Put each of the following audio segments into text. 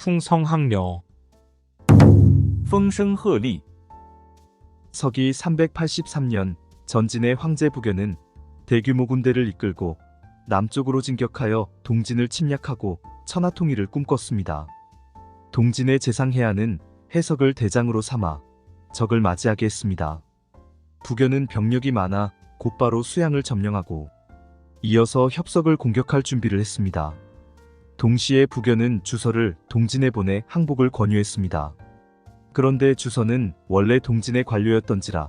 풍성학려 풍성허리 서기 383년 전진의 황제 부견은 대규모 군대를 이끌고 남쪽으로 진격하여 동진을 침략하고 천하통일을 꿈꿨습니다. 동진의 제상해안은 해석을 대장으로 삼아 적을 맞이하게 했습니다. 부견은 병력이 많아 곧바로 수양을 점령하고 이어서 협석을 공격할 준비를 했습니다. 동시에 부견은 주서를 동진에 보내 항복을 권유했습니다. 그런데 주서는 원래 동진의 관료였던지라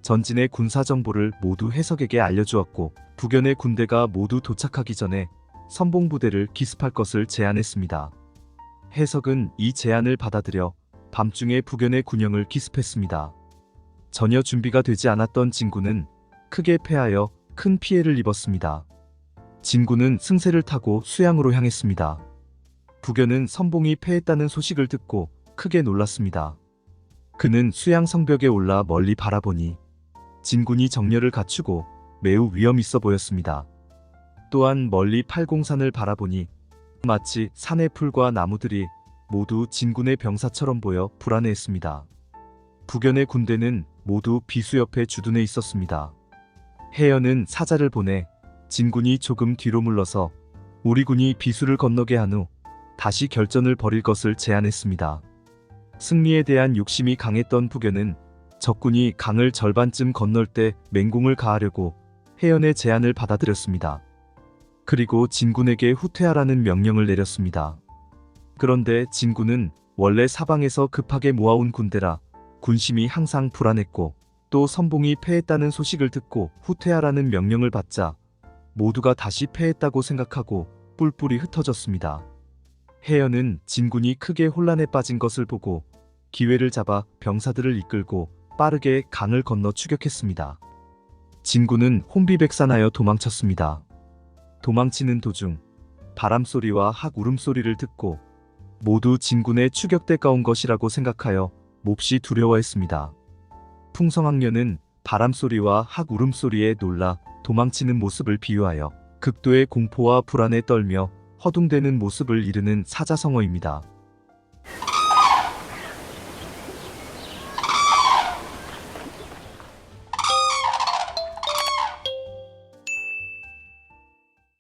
전진의 군사 정보를 모두 해석에게 알려주었고 부견의 군대가 모두 도착하기 전에 선봉 부대를 기습할 것을 제안했습니다. 해석은 이 제안을 받아들여 밤중에 부견의 군영을 기습했습니다. 전혀 준비가 되지 않았던 진군은 크게 패하여 큰 피해를 입었습니다. 진군은 승세를 타고 수양으로 향했습니다. 부견은 선봉이 패했다는 소식을 듣고 크게 놀랐습니다. 그는 수양 성벽에 올라 멀리 바라보니 진군이 정렬을 갖추고 매우 위험 있어 보였습니다. 또한 멀리 팔공산을 바라보니 마치 산의 풀과 나무들이 모두 진군의 병사처럼 보여 불안해했습니다. 부견의 군대는 모두 비수 옆에 주둔해 있었습니다. 해연은 사자를 보내 진군이 조금 뒤로 물러서 우리 군이 비수를 건너게 한 후 다시 결전을 벌일 것을 제안했습니다. 승리에 대한 욕심이 강했던 부견은 적군이 강을 절반쯤 건널 때 맹공을 가하려고 해연의 제안을 받아들였습니다. 그리고 진군에게 후퇴하라는 명령을 내렸습니다. 그런데 진군은 원래 사방에서 급하게 모아온 군대라 군심이 항상 불안했고 또 선봉이 패했다는 소식을 듣고 후퇴하라는 명령을 받자 모두가 다시 패했다고 생각하고 뿔뿔이 흩어졌습니다. 해연은 진군이 크게 혼란에 빠진 것을 보고 기회를 잡아 병사들을 이끌고 빠르게 강을 건너 추격했습니다. 진군은 혼비백산하여 도망쳤습니다. 도망치는 도중 바람 소리와 학 울음소리를 듣고 모두 진군의 추격대가 온 것이라고 생각하여 몹시 두려워했습니다. 풍성학녀는 바람 소리와 학 울음소리에 놀라 도망치는 모습을 비유하여 극도의 공포와 불안에 떨며 허둥대는 모습을 이르는 사자성어입니다.